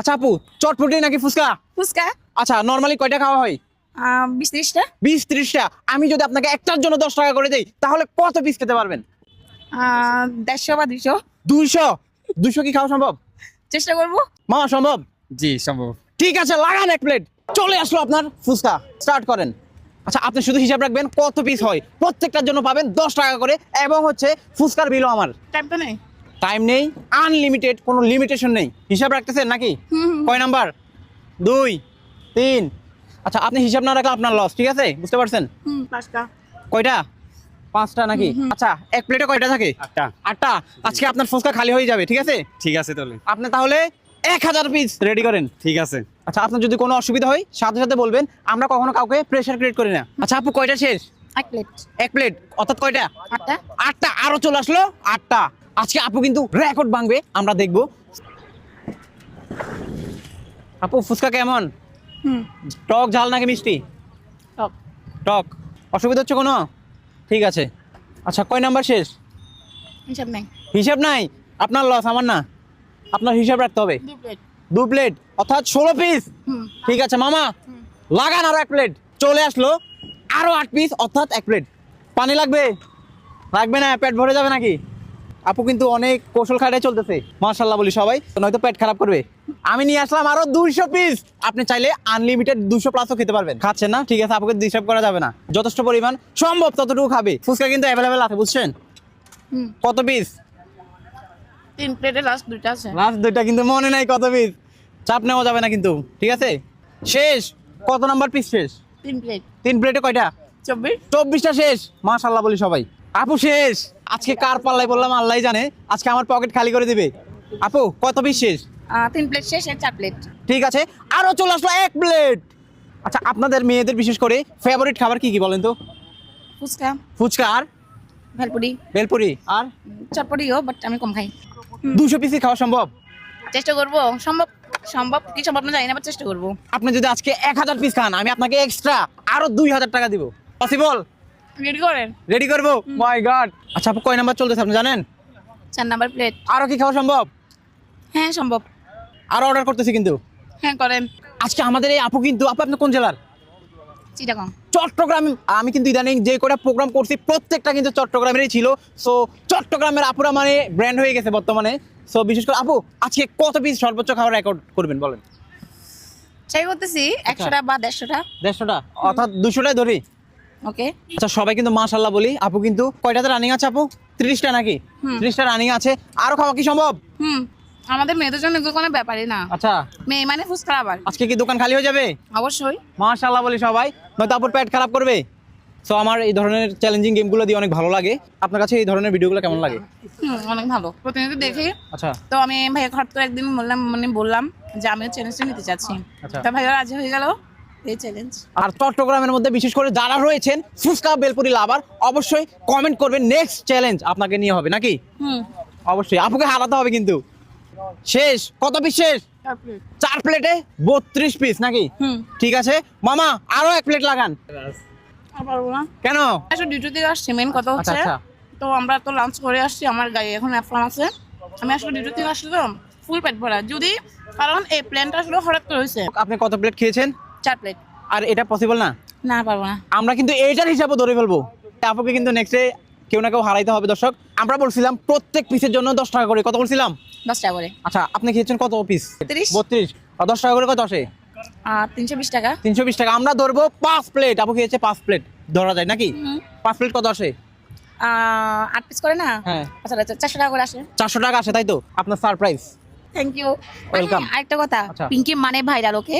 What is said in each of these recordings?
আচ্ছা আপু চটপটি নাকি ফুচকা? ফুচকা। আচ্ছা নর্মালি কয়টা খাওয়া হয়? বিশ ত্রিশটা। বিশ ত্রিশটা। আমি যদি আপনাকে একটার জন্য দশ টাকা করে দেই তাহলে কত পিস খেতে পারবেন? দেড়শো বা দুইশো। দুইশো? দুইশো কি খাওয়া সম্ভব? চেষ্টা করব। মামা সম্ভব? জি সম্ভব। ঠিক আছে লাগান এক প্লেট চলে আসলো আপনার ফুচকা। স্টার্ট করেন। আচ্ছা আপনি শুধু হিসাব রাখবেন কত পিস হয়। প্রত্যেকটার জন্য পাবেন দশ টাকা করে এবং হচ্ছে ফুচকার বিলও আমার। টাইম তো নেই। টাইম নেই আনলিমিটেড কোনো লিমিটেশন নেই। হিসাব রাখতেছেন নাকি। কয় নাম্বার? দুই তিন। আচ্ছা আপনি হিসাব না রাখলে আপনার লস ঠিক আছে? বুঝতে পারছেন? পাঁচটা। কয়টা? পাঁচটা নাকি? আচ্ছা এক প্লেটে কয়টা থাকে? আটটা। আটটা। আজকে আপনার ফুচকা খালি হয়ে যাবে ঠিক আছে? ঠিক আছে তাহলে। আপনি তাহলে এক হাজার পিস রেডি করেন। ঠিক আছে। আচ্ছা আপনার যদি কোনো অসুবিধা হয় সাথে সাথে বলবেন আমরা কখনো কাউকে প্রেশার ক্রিয়েট করি না। আচ্ছা আপু কয়টা শেষ? এক প্লেট এক প্লেট অর্থাৎ কয়টা? আটটা। আটটা আরও চলে আসলো আটটা। আজকে আপু কিন্তু রেকর্ড ভাঙবে আমরা দেখব। আপু ফুচকা কেমন? টক ঝাল নাকি মিষ্টি? টক। টক। অসুবিধা হচ্ছে কোনো? ঠিক আছে। আচ্ছা কয় নাম্বার শেষ? হিসাব নেই। হিসাব নাই? আপনার লস আমার না। আপনার হিসাব রাখতে হবে। দু প্লেট অর্থাৎ ষোলো পিস ঠিক আছে মামা। লাগান আরও এক প্লেট চলে আসলো। আরও আট পিস অর্থাৎ এক প্লেট পানি লাগবে? লাগবে না পেট ভরে যাবে নাকি? আপু কিন্তু অনেক কৌশল খাটাই চলতেছে। মার্শাল্লাহ বলি সবাই। নয়তো পেট খারাপ করবে। আমি নিয়ে আসলাম আরও দুইশো পিস আপনি চাইলে আনলিমিটেড দুশো প্লাসও খেতে পারবেন। খাচ্ছেন না? ঠিক আছে আপুকে ডিস্টার্ব করা যাবে না। যথেষ্ট পরিমাণ। সম্ভব ততটুকু খাবে। ফুচকা কিন্তু অ্যাভেলেবেল আছে বুঝছেন? কত পিস তিন প্লেটে লাস্ট দুইটা আছে। লাস্ট দুইটা কিন্তু মনে নাই কত পিস চাপ নেওয়া যাবে না কিন্তু। ঠিক আছে? শেষ। কত নাম্বার পিস শেষ? তিন প্লেট তিন প্লেটে কয়টা? চব্বিশ। চব্বিশটা শেষ। মাশাল্লাহ বলি সবাই। আপু শেষ। আজকে কার পাল্লাই বললাম আল্লাহ জানে। আজকে আমার পকেট খালি করে দিবে। আপু কত পিস শেষ? তিন প্লেট শেষ এক চার প্লেট ঠিক আছে আরও চলে আসলো এক প্লেট আচ্ছা আপনাদের মেয়েদের বিশেষ করে ফেভারিট খাবার কি কি বলেন তো? ফুচকা। ফুচকা আর? ভেলপুরি। ভেলপুরি। আর? চটপটিও বাট আমি কম খাই। দুশো পিসই খাওয়া সম্ভব? চেষ্টা করব। সম্ভব সম্ভব কি সম্ভব না জানি না বাট চেষ্টা করব। আপনি যদি আজকে এক হাজার পিস খান আমি আপনাকে এক্সট্রা আরও দুই হাজার টাকা দিব। পসিবল রেডি করেন? রেডি করব? মাই গড আচ্ছা আপু কয় নাম্বার চলতেছে আপনি জানেন? চার নাম্বার প্লেট আরও কি খাওয়া সম্ভব? হ্যাঁ সম্ভব। আরও অর্ডার করতেছি কিন্তু। হ্যাঁ করেন। আজকে আমাদের এই আপু কিন্তু আপু আপনি কোন জেলার? চিটাগং। চট্টগ্রাম আমি কিন্তু ইদানিং যে কটা প্রোগ্রাম করছি প্রত্যেকটা কিন্তু চট্টগ্রামেরই ছিল। সো চট্টগ্রামের আপুরা মানে ব্র্যান্ড হয়ে গেছে বর্তমানে। সো বিশেষ করে আপু আজকে কত পিস সর্বোচ্চ খাবার রেকর্ড করবেন বলেন? ট্রাই করতেছি একশোটা বা দেড়শোটা। দেড়শোটা? অর্থাৎ দুশোটাই ধরি। ওকে আচ্ছা সবাই কিন্তু মাশাল্লাহ বলি। আপু কিন্তু কয়টাতে রানিং আছে আপু? ত্রিশটা নাকি। ত্রিশটা রানিং আছে। আরও খাওয়া কি সম্ভব? হুম আমাদের মেয়েদের জন্য এগুলো কোনো ব্যাপারই না। আচ্ছা। মেয়ে মানে ফুচকা আবার। আজকে কি দোকান খালি হয়ে যাবে? অবশ্যই। মাশাল্লাহ বলি সবাই। নয়তো আপুর পেট খারাপ করবে? সো আমার এই ধরনের চ্যালেঞ্জিং গেমগুলো দিয়ে অনেক ভালো লাগে। আপনার কাছে এই ধরনের ভিডিওগুলো কেমন লাগে? অনেক ভালো। প্রতিনিয়ত দেখি। আচ্ছা। তো আমি ভাইয়া ঘর তো একদিন বললাম মানে বললাম যে আমিও চ্যালেঞ্জটা নিতে চাচ্ছি। আচ্ছা। তা ভাইয়া রাজি হয়ে গেল? এই চ্যালেঞ্জ আর চট্টগ্রামের মধ্যে বিশেষ করে যারা রয়েছেন ফুচকা বেলপুরি লাভার অবশ্যই কমেন্ট করবেন নেক্সট চ্যালেঞ্জ আপনাকে নিয়ে হবে নাকি? হুম। অবশ্যই আপুকে হারাতে হবে কিন্তু। শেষ কত পিস শেষ? চার প্লেটে বত্রিশ পিস নাকি? ঠিক আছে। মামা আরও এক প্লেট লাগান। কেন? আসলে ডিউটি থেকে আসছি মেন কথা আচ্ছা হচ্ছে আচ্ছা। তো আমরা তো লাঞ্চ করে আসছি আমার গাড়ি এখন অ্যাফলাম আছে। আমি আসলে ডিউটি থেকে আসছি তো ফুল পেট ভরা। যদি কারণ এই প্ল্যানটা আসলে হঠাৎ করে হয়েছে। আপনি কত প্লেট খেয়েছেন? চার প্লেট আর এটা পসিবল না? না পারব না। আমরা কিন্তু এইটার হিসাবে ধরে ফেলব। আপুকে কিন্তু নেক্সটে কেউ না কেউ হারাইতে হবে দর্শক। আমরা বলছিলাম প্রত্যেক পিসের জন্য দশ টাকা করে। কত বলছিলাম? দশটা করে। আচ্ছা আপনি খেয়েছেন কত পিস বত্রিশ। আর দশ টাকা করে কত আসে? তিনশো বিশ টাকা। তিনশো বিশ টাকা। আমরা ধরবো পাঁচ প্লেট আপু খেয়েছে পাঁচ প্লেট ধরা যায় নাকি? পাঁচ প্লেট কত আসে? আট পিস করে না? হ্যাঁ। আচ্ছা আচ্ছা চারশো টাকা করে আসে। চারশো টাকা আসে তাই তো? আপনার সারপ্রাইজ থ্যাংক ইউ ওয়েলকাম আরেকটা কথা আচ্ছা। পিঙ্কি মানে ভাইরাল ওকে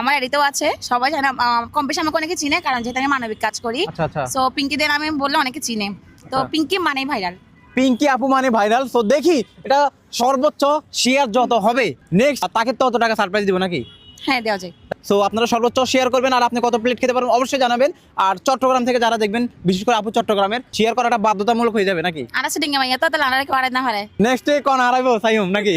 আমার এডিতেও আছে সবাই জানে কম বেশি আমাকে অনেকে চিনে কারণ যেহেতু আমি মানবিক কাজ করি। আচ্ছা আচ্ছা। সো পিঙ্কিদের আমি বললে অনেকে চিনে। তো আচ্ছা। পিঙ্কি মানে ভাইরাল পিঙ্কি আপু মানে ভাইরাল সো দেখি এটা সর্বোচ্চ শেয়ার যত হবে নেক্সট তাকে তত টাকা সারপ্রাইজ দিব নাকি? হ্যাঁ দেওয়া যায়। সো আপনারা সর্বোচ্চ শেয়ার করবেন আর আপনি কত প্লেট খেতে পারবেন অবশ্যই জানাবেন। আর চট্টগ্রাম থেকে যারা দেখবেন বিশেষ করে আপু চট্টগ্রামের শেয়ার করাটা বাধ্যতামূলক হয়ে যাবে নাকি? আনাসে ডিঙ্গা মাইয়া তো তাহলে আনারে কোয়ারে না হারে নেক্সট ডে কোন আরাইবো সাইম নাকি?